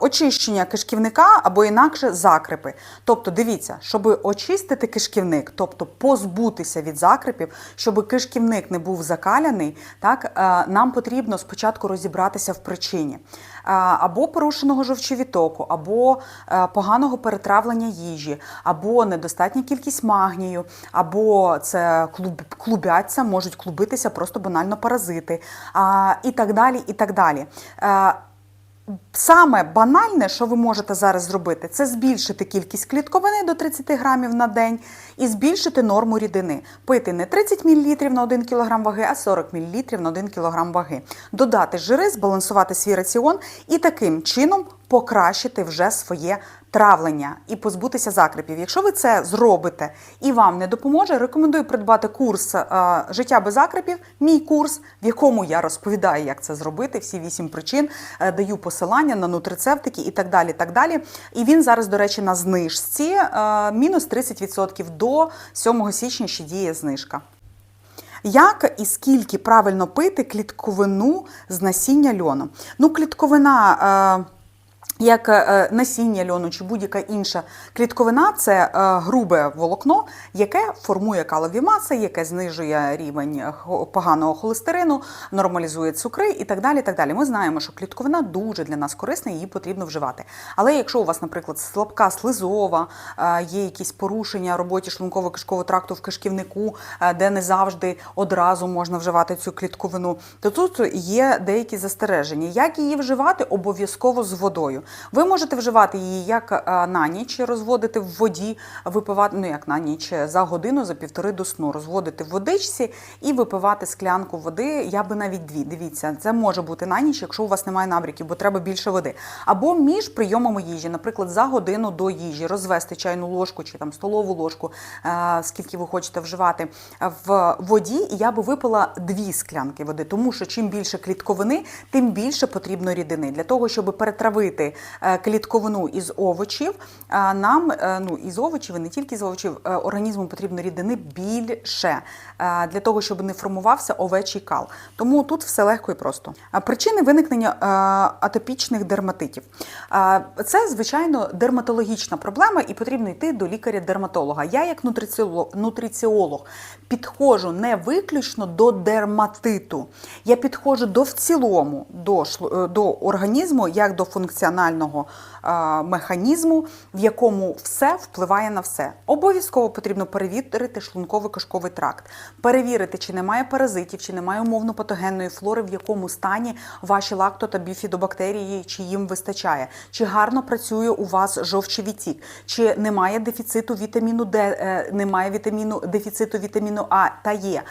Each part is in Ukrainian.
Очищення кишківника або інакше закрипи. Тобто, дивіться, щоб очистити кишківник, тобто позбутися від закрипів, щоб кишківник не був закаляний, так е, нам потрібно спочатку розібратися в причині або порушеного жовчовітоку, або е, поганого перетравлення їжі, або недостатня кількість магнію, або це клуб, клубяться, можуть клубитися просто банально паразити, і так далі. і так далі. Саме банальне, що ви можете зараз зробити, це збільшити кількість клітковини до 30 грамів на день і збільшити норму рідини. Пити не 30 мл на 1 кг ваги, а 40 мл на 1 кг ваги. Додати жири, збалансувати свій раціон і таким чином покращити вже своє травлення і позбутися закрипів. Якщо ви це зробите і вам не допоможе, рекомендую придбати курс е, життя без закрипів, мій курс, в якому я розповідаю, як це зробити, всі вісім причин, е, даю посилання на нутрицептики і так далі. так далі. І він зараз, до речі, на знижці е, мінус 30% до 7 січня ще діє знижка. Як і скільки правильно пити клітковину з насіння льону? Ну, клітковина. Як е, насіння льону чи будь-яка інша клітковина це е, грубе волокно, яке формує калові маси, яке знижує рівень поганого холестерину, нормалізує цукри і так далі. так далі. Ми знаємо, що клітковина дуже для нас корисна, її потрібно вживати. Але якщо у вас, наприклад, слабка слизова, е, є якісь порушення роботі шлунково-кишкового тракту в кишківнику, е, де не завжди одразу можна вживати цю клітковину, то тут є деякі застереження. Як її вживати? Обов'язково з водою. Ви можете вживати її як е, на ніч, розводити в воді, випивати, ну як на ніч, за годину, за півтори до сну, розводити в водичці і випивати склянку води. Я би навіть дві. Дивіться, це може бути на ніч, якщо у вас немає набряків, бо треба більше води. Або між прийомами їжі, наприклад, за годину до їжі розвести чайну ложку чи там столову ложку, е, скільки ви хочете вживати в воді, і я би випила дві склянки води, тому що чим більше клітковини, тим більше потрібно рідини для того, щоб перетравити е, клітковину із овочів. Нам е, ну із овочів, і не тільки з овочів, е, організму потрібно рідини більше для того, щоб не формувався овечий кал. Тому тут все легко і просто. Причини виникнення атопічних дерматитів. Це звичайно дерматологічна проблема, і потрібно йти до лікаря-дерматолога. Я, як нутриціолог, підходжу не виключно до дерматиту. Я підходжу до в цілому до, до організму як до функціонального механізму, в якому все впливає на все. Обов'язково потрібно перевірити шлунково-кишковий тракт, перевірити, чи немає паразитів, чи немає умовно патогенної флори, в якому стані ваші лакто та біфідобактерії, чи їм вистачає, чи гарно працює у вас жовчовітік, чи немає дефіциту вітаміну Д, е, немає вітаміну дефіциту вітаміну А та Е. Е,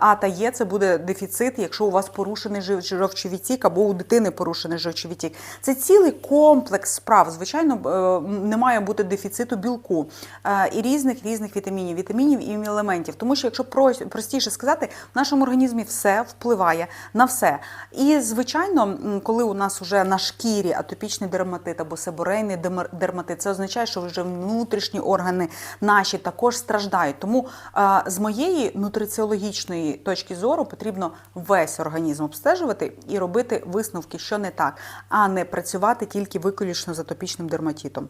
А та Е це буде дефіцит, якщо у вас порушений жив- жовчовітік або у дитини порушений жовчовітік. Це цілий комплекс справ. Звичайно, е, не має бути дефіциту білку е, і різних різних вітамінів, вітамінів і елементів. Тому що, якщо простіше сказати, в нашому організмі все впливає на все. І звичайно, коли у нас вже на шкірі атопічний дерматит або себорейний дерматит, це означає, що вже внутрішні органи наші також страждають. Тому е, з моєї нутриціологічної точки зору потрібно весь організм обстежувати і робити висновки, що не так, а не працювати тільки виключно з атопічним дерматітом.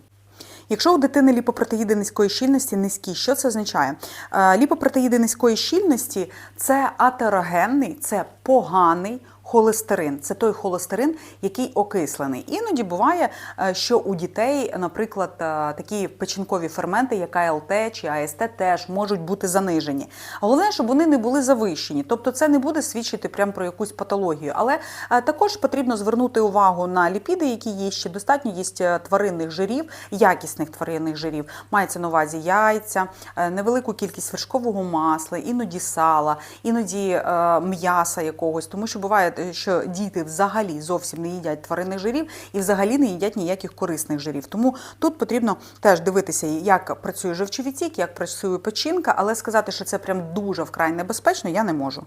Якщо у дитини ліпопротеїди низької щільності низькі, що це означає? Е, Ліпопротеїди низької щільності це атерогенний, це поганий холестерин. Це той холестерин, який окислений. Іноді буває, е, що у дітей, наприклад, е, такі печінкові ферменти, як АЛТ чи АСТ, теж можуть бути занижені. Головне, щоб вони не були завищені. Тобто, це не буде свідчити прямо про якусь патологію. Але е, також потрібно звернути увагу на ліпіди, які є ще достатньо є тваринних жирів, якісних тваринних жирів. Мається на увазі яйця, невелику кількість вершкового масла, іноді сала, іноді м'яса якогось, тому що буває, що діти взагалі зовсім не їдять тваринних жирів і взагалі не їдять ніяких корисних жирів. Тому тут потрібно теж дивитися, як працює живчовітік, як працює печінка, але сказати, що це прям дуже вкрай небезпечно, я не можу.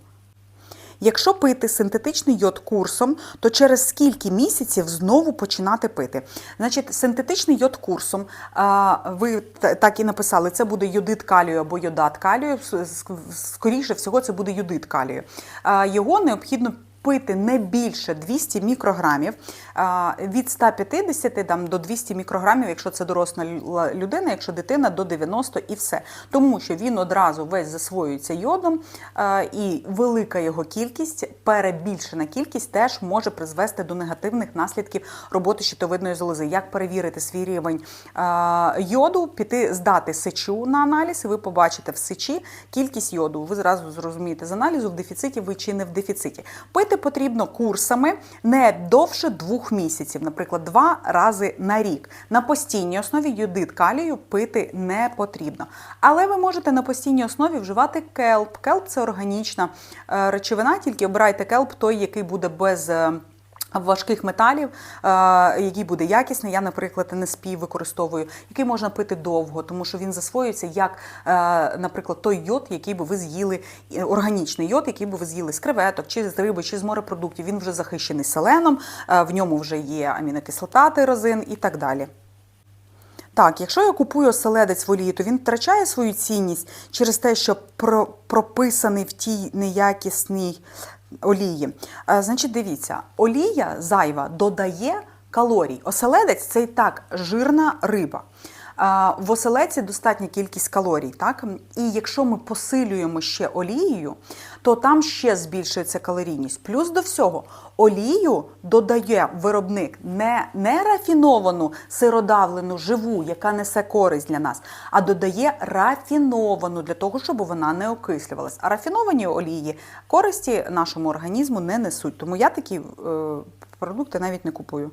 Якщо пити синтетичний йод курсом, то через скільки місяців знову починати пити? Значить, синтетичний йод курсом, ви так і написали, це буде йодит калію або йодат калію. Скоріше всього, це буде йодит калію. Його необхідно пити не більше 200 мікрограмів від 150 там, до 200 мікрограмів, якщо це доросла людина, якщо дитина до 90 і все. Тому що він одразу весь засвоюється йодом, і велика його кількість, перебільшена кількість теж може призвести до негативних наслідків роботи щитовидної залози. Як перевірити свій рівень йоду, піти здати сечу на аналіз, і ви побачите в сечі кількість йоду. Ви зразу зрозумієте з аналізу, в дефіциті ви чи не в дефіциті. Пити потрібно курсами не довше двох місяців, наприклад, два рази на рік. На постійній основі йодит калію пити не потрібно. Але ви можете на постійній основі вживати келп. Келп це органічна е, речовина, тільки обирайте келп той, який буде без. Важких металів, е, який буде якісний. Я, наприклад, НСП використовую, який можна пити довго, тому що він засвоюється як, е, наприклад, той йод, який би ви з'їли, органічний йод, який би ви з'їли з креветок, чи з риби, чи з морепродуктів. Він вже захищений селеном, е, в ньому вже є амінокислота, тирозин і так далі. Так, якщо я купую оселедець в олії, то він втрачає свою цінність через те, що про, прописаний в тій неякісній олії. Е, значить, дивіться, олія зайва додає калорій. Оселедець це і так жирна риба. В оселеці достатня кількість калорій, так? І якщо ми посилюємо ще олією, то там ще збільшується калорійність. Плюс до всього, олію додає виробник не, не рафіновану сиродавлену живу, яка несе користь для нас, а додає рафіновану для того, щоб вона не окислювалась. А рафіновані олії користі нашому організму не несуть. Тому я такі е, продукти навіть не купую.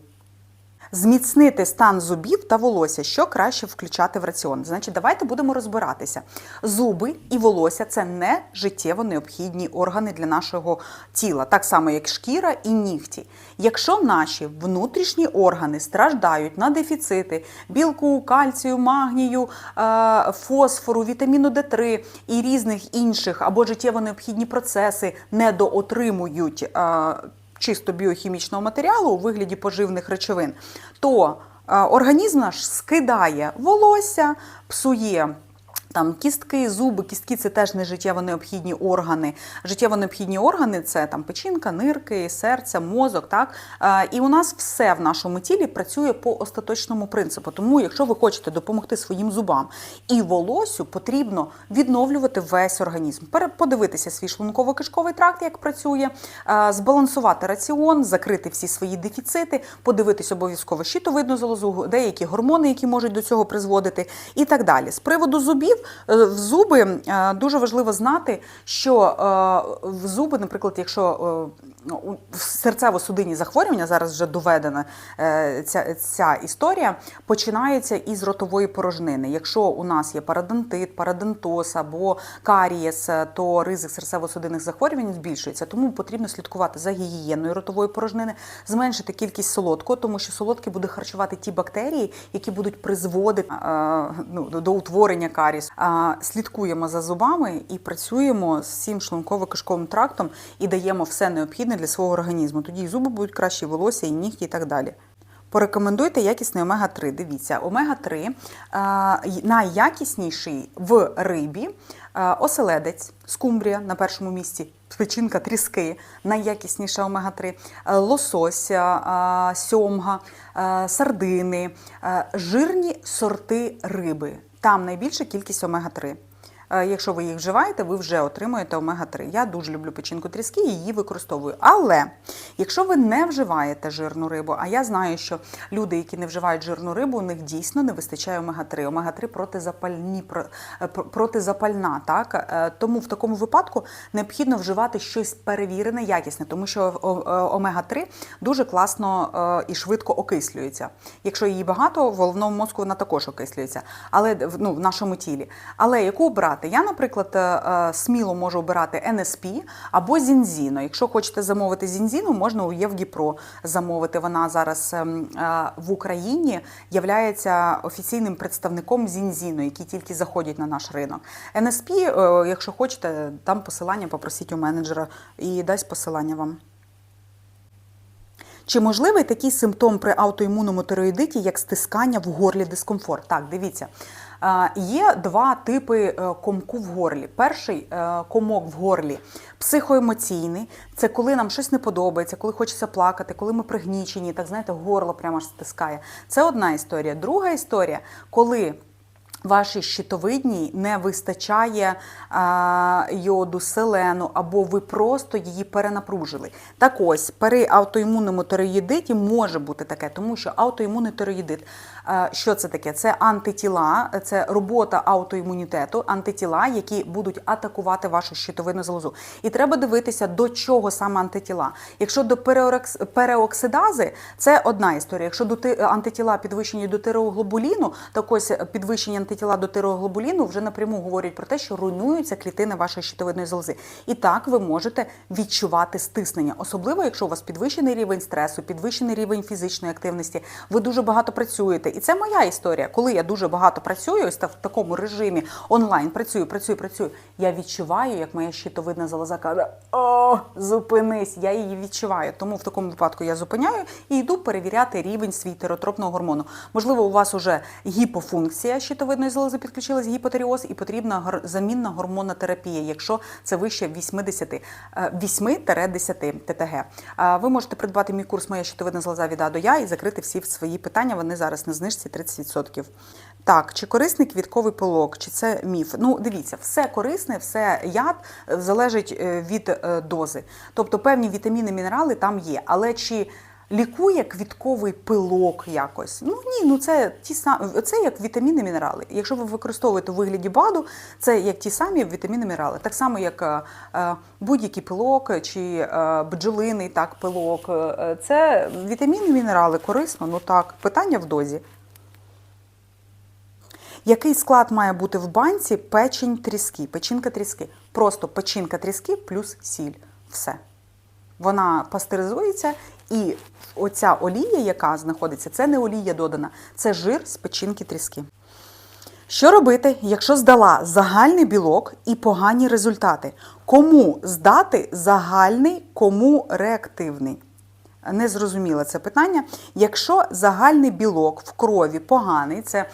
Зміцнити стан зубів та волосся, що краще включати в раціон. Значить, давайте будемо розбиратися. Зуби і волосся це не життєво необхідні органи для нашого тіла, так само як шкіра і нігті. Якщо наші внутрішні органи страждають на дефіцити білку, кальцію, магнію, е, фосфору, вітаміну Д3 і різних інших або життєво необхідні процеси недоотримують. Чисто біохімічного матеріалу у вигляді поживних речовин, то е, організм наш скидає волосся, псує. Там кістки, зуби, кістки це теж не життєво необхідні органи. Життєво необхідні органи це там печінка, нирки, серце, мозок. Так Е, і у нас все в нашому тілі працює по остаточному принципу. Тому, якщо ви хочете допомогти своїм зубам і волосю, потрібно відновлювати весь організм, подивитися свій шлунково-кишковий тракт, як працює, е, збалансувати раціон, закрити всі свої дефіцити, подивитись обов'язково щитовидну залозу, деякі гормони, які можуть до цього призводити, і так далі. З приводу зубів, в зуби е, дуже важливо знати, що е, в зуби, наприклад, якщо е, серцево-судинні захворювання, зараз вже доведена е, ця, ця історія, починається із ротової порожнини. Якщо у нас є парадонтит, парадонтоз або карієс, е, то ризик серцево-судинних захворювань збільшується. Тому потрібно слідкувати за гігієною ротової порожнини, зменшити кількість солодкого, тому що солодке буде харчувати ті бактерії, які будуть призводити е, ну, до- утворення карієсу. А, Слідкуємо за зубами і працюємо з цим шлунково-кишковим трактом і даємо все необхідне для свого організму. Тоді і зуби будуть кращі, волосся, і нігті, і так далі. Порекомендуйте якісний омега-3. Дивіться, омега-3 а, найякісніший в рибі а, оселедець, скумбрія на першому місці, печінка, тріски, найякісніша омега-3, а, лосось, а, сьомга, сардини, жирні сорти риби. Там найбільша кількість омега-3. Е, Якщо ви їх вживаєте, ви вже отримуєте омега-3. Я дуже люблю печінку тріски її використовую. Але якщо ви не вживаєте жирну рибу, а я знаю, що люди, які не вживають жирну рибу, у них дійсно не вистачає омега-3. Омега-3 протизапальні, про- е, про- протизапальна. Так? Е, Тому в такому випадку необхідно вживати щось перевірене, якісне, тому що е, омега-3 дуже класно і швидко окислюється. Якщо її багато, в головному мозку вона також окислюється, але ну, в нашому тілі. Але яку обрати? Я, наприклад, е, е, сміло можу обирати НСП або Зінзіно. Якщо хочете замовити Зінзіну, можна у Євгіпро замовити. Вона зараз ем, е, в Україні являється офіційним представником Зінзіно, які тільки заходять на наш ринок. НСП, якщо хочете, там посилання, попросіть у менеджера і дасть посилання вам. Чи можливий такий симптом при аутоімунному тироїдиті, як стискання в горлі дискомфорт? Так, дивіться. Є два типи е, комку в горлі. Перший е, комок в горлі психоемоційний. Це коли нам щось не подобається, коли хочеться плакати, коли ми пригнічені, так знаєте, горло прямо аж стискає. Це одна історія. Друга історія, коли Вашій щитовидній не вистачає а, йоду, селену, або ви просто її перенапружили. Так ось, при аутоімунному тироїдиті може бути таке, тому що аутоімунний тироїдит, а, що це таке? Це антитіла, це робота аутоімунітету, антитіла, які будуть атакувати вашу щитовидну залозу. І треба дивитися, до чого саме антитіла. Якщо до переоксидази, це одна історія. Якщо до ти- антитіла підвищені до тироглобуліну, так ось підвищені антитіла до тироглобуліну вже напряму говорять про те, що руйнуються клітини вашої щитовидної залози. І так ви можете відчувати стиснення, особливо якщо у вас підвищений рівень стресу, підвищений рівень фізичної активності, ви дуже багато працюєте. І це моя історія. Коли я дуже багато працюю, ось в такому режимі онлайн працюю, працюю, працюю. Я відчуваю, як моя щитовидна залоза каже: О, зупинись! Я її відчуваю. Тому в такому випадку я зупиняю і йду перевіряти рівень свій тиротропного гормону. Можливо, у вас уже гіпофункція щитовидної залози підключилась гіпотеріоз, і потрібна замінна гормонотерапія, якщо це вище 80, е, 8-10 ТТГ. Е, Ви можете придбати мій курс Моя щитовидна залоза від А до Я і закрити всі свої питання. Вони зараз на знижці 30%. Так, чи корисний квітковий пилок, чи це міф? Ну, дивіться, все корисне, все яд е, залежить е, від дози. Тобто певні вітаміни, мінерали там є. Але чи лікує квітковий пилок якось? Ну ні, ну це ті самі, це як вітаміни, мінерали. Якщо ви використовуєте у вигляді БАДу, це як ті самі вітаміни, мінерали. Так само, як е, е, будь-який пилок чи е, бджолиний так, пилок. Це вітаміни, мінерали, корисно, ну так, питання в дозі. Який склад має бути в банці печень тріски, печінка тріски? Просто печінка тріски плюс сіль. Все. Вона пастеризується, і оця олія, яка знаходиться, це не олія додана, це жир з печінки тріски. Що робити, якщо здала загальний білок і погані результати? Кому здати загальний, кому реактивний? Не зрозуміло це питання. Якщо загальний білок в крові поганий, це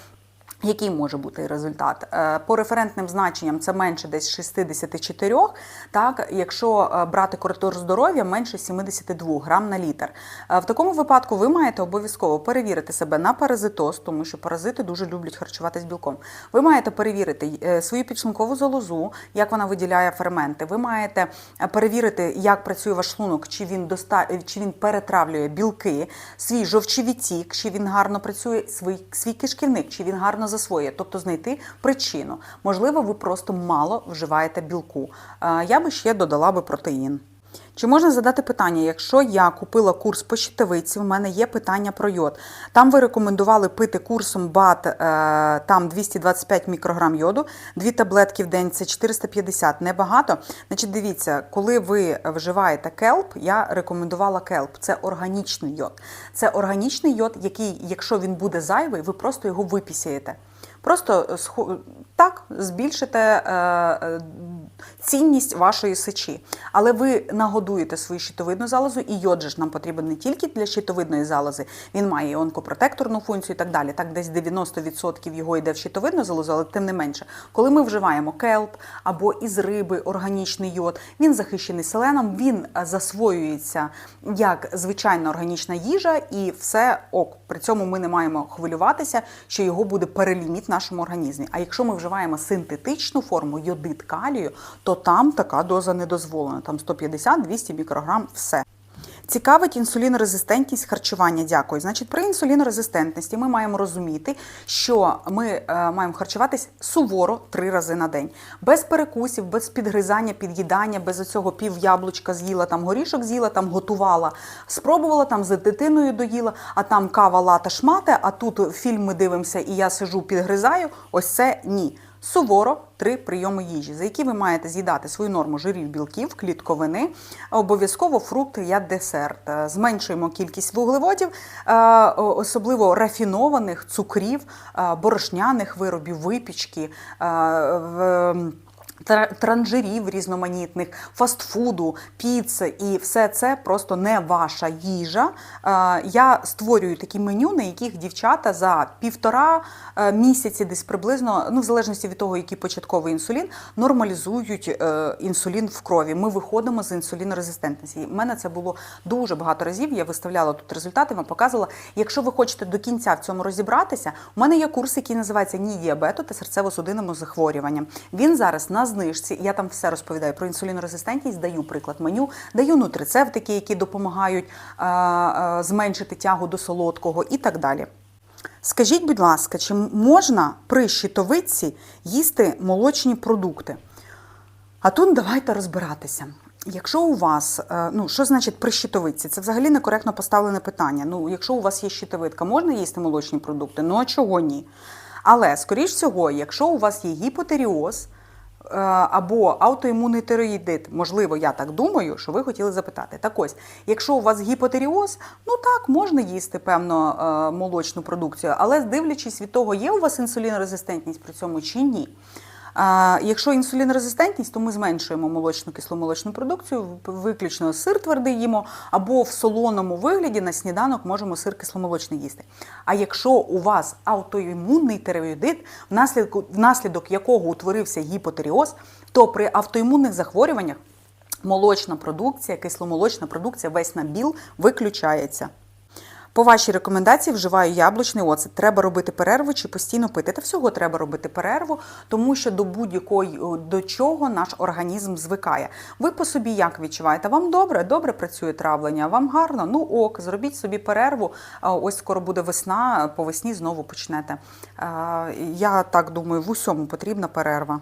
який може бути результат? Е, По референтним значенням це менше десь 64, так, якщо е, брати коридор здоров'я, менше 72 грам на літр. Е, В такому випадку ви маєте обов'язково перевірити себе на паразитоз, тому що паразити дуже люблять харчуватись білком. Ви маєте перевірити свою підшлункову залозу, як вона виділяє ферменти. Ви маєте перевірити, як працює ваш шлунок, чи він доста... чи він перетравлює білки, свій жовчовідтік, чи він гарно працює, свій, свій кишківник, чи він гарно засвоює, тобто знайти причину. Можливо, ви просто мало вживаєте білку. Е, Я би ще додала би протеїн. Чи можна задати питання, якщо я купила курс по щитовиці, в мене є питання про йод. Там ви рекомендували пити курсом БАТ, е, там 225 мікрограм йоду, дві таблетки в день це 450, небагато. Значить, дивіться, коли ви вживаєте келп, я рекомендувала келп. Це органічний йод. Це органічний йод, який, якщо він буде зайвий, ви просто його випісяєте. Просто так збільшите е, е, цінність вашої сечі. Але ви нагодуєте свою щитовидну залозу, і йод же нам потрібен не тільки для щитовидної залози, він має і онкопротекторну функцію і так далі. Так, десь 90% його йде в щитовидну залозу, але тим не менше, коли ми вживаємо келп або із риби органічний йод, він захищений селеном, він е, засвоюється як звичайна органічна їжа, і все ок. При цьому ми не маємо хвилюватися, що його буде переліміт в нашому організмі. А якщо ми вживаємо синтетичну форму йодит калію, то там така доза не дозволена. Там 150-200 мікрограм все. Цікавить інсулінорезистентність харчування. Дякую. Значить, при інсулінорезистентності ми маємо розуміти, що ми е, маємо харчуватись суворо три рази на день, без перекусів, без підгризання, під'їдання, без оцього пів яблучка з'їла, там горішок з'їла, там готувала, спробувала там з дитиною доїла, а там кава лата шмате, а тут фільм ми дивимося, і я сижу, підгризаю. Ось це ні. Суворо три прийоми їжі, за які ви маєте з'їдати свою норму жирів, білків, клітковини, обов'язково фрукти як десерт. Е, Зменшуємо кількість вуглеводів, е, особливо рафінованих цукрів, е, борошняних виробів, випічки. Транжирів різноманітних, фастфуду, піци, і все це просто не ваша їжа. Я створюю такі меню, на яких дівчата за півтора е, місяці, десь приблизно, ну в залежності від того, який початковий інсулін, нормалізують е, інсулін в крові. Ми виходимо з інсулінорезистентності. У мене це було дуже багато разів. Я виставляла тут результати, вам показувала. Якщо ви хочете до кінця в цьому розібратися, у мене є курс, який називається Ні діабету та серцево-судинному захворюванням. Він зараз на знижці. Я там все розповідаю про інсулінорезистентність, даю приклад меню, даю нутрицептики, які допомагають е, е, зменшити тягу до солодкого і так далі. Скажіть, будь ласка, чи можна при щитовидці їсти молочні продукти? А тут давайте розбиратися. Якщо у вас, е, ну що значить при щитовидці? Це взагалі некоректно поставлене питання. Ну, якщо у вас є щитовидка, можна їсти молочні продукти? Ну а чого ні? Але, скоріш всього, якщо у вас є гіпотеріоз або аутоімунний тироїдит, можливо, я так думаю, що ви хотіли запитати. Так ось, якщо у вас гіпотеріоз, ну так, можна їсти певно е, молочну продукцію, але дивлячись від того, є у вас інсулінорезистентність при цьому чи ні. Якщо інсулінорезистентність, то ми зменшуємо молочну кисломолочну продукцію, виключно сир твердий їмо, або в солоному вигляді на сніданок можемо сир кисломолочний їсти. А якщо у вас аутоімунний тиреоїдит, внаслідок, внаслідок якого утворився гіпотеріоз, то при автоімунних захворюваннях молочна продукція, кисломолочна продукція, весь набіл виключається. По вашій рекомендації вживаю яблучний оцет. Треба робити перерву чи постійно пити. Та всього треба робити перерву, тому що до будь-якої до чого наш організм звикає. Ви по собі як відчуваєте? Вам добре, добре працює травлення, вам гарно. Ну ок, зробіть собі перерву. Ось скоро буде весна, по весні знову почнете. Я так думаю, в усьому потрібна перерва.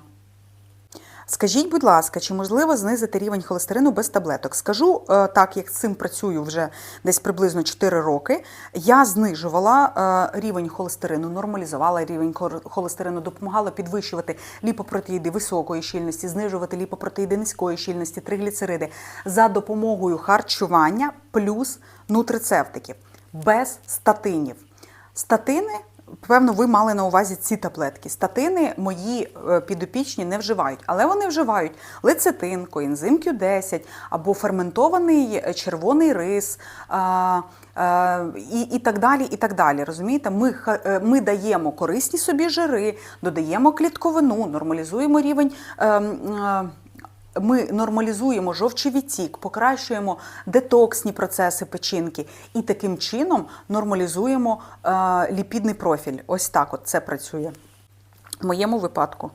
Скажіть, будь ласка, чи можливо знизити рівень холестерину без таблеток? Скажу е, так, як цим працюю вже десь приблизно 4 роки. Я знижувала е, рівень холестерину, нормалізувала рівень холестерину, допомагала підвищувати ліпопротеїди високої щільності, знижувати ліпопротеїди низької щільності, тригліцериди за допомогою харчування плюс нутрицептиків без статинів. Статини Певно, ви мали на увазі ці таблетки. Статини мої е, підопічні не вживають, але вони вживають лецитин, коензим Q10 або ферментований е, червоний рис а, і, і так далі. і так далі. Розумієте, ми, е, ми даємо корисні собі жири, додаємо клітковину, нормалізуємо рівень. Ми нормалізуємо жовчий відтік, покращуємо детоксні процеси печінки і таким чином нормалізуємо е, ліпідний профіль. Ось так от це працює в моєму випадку.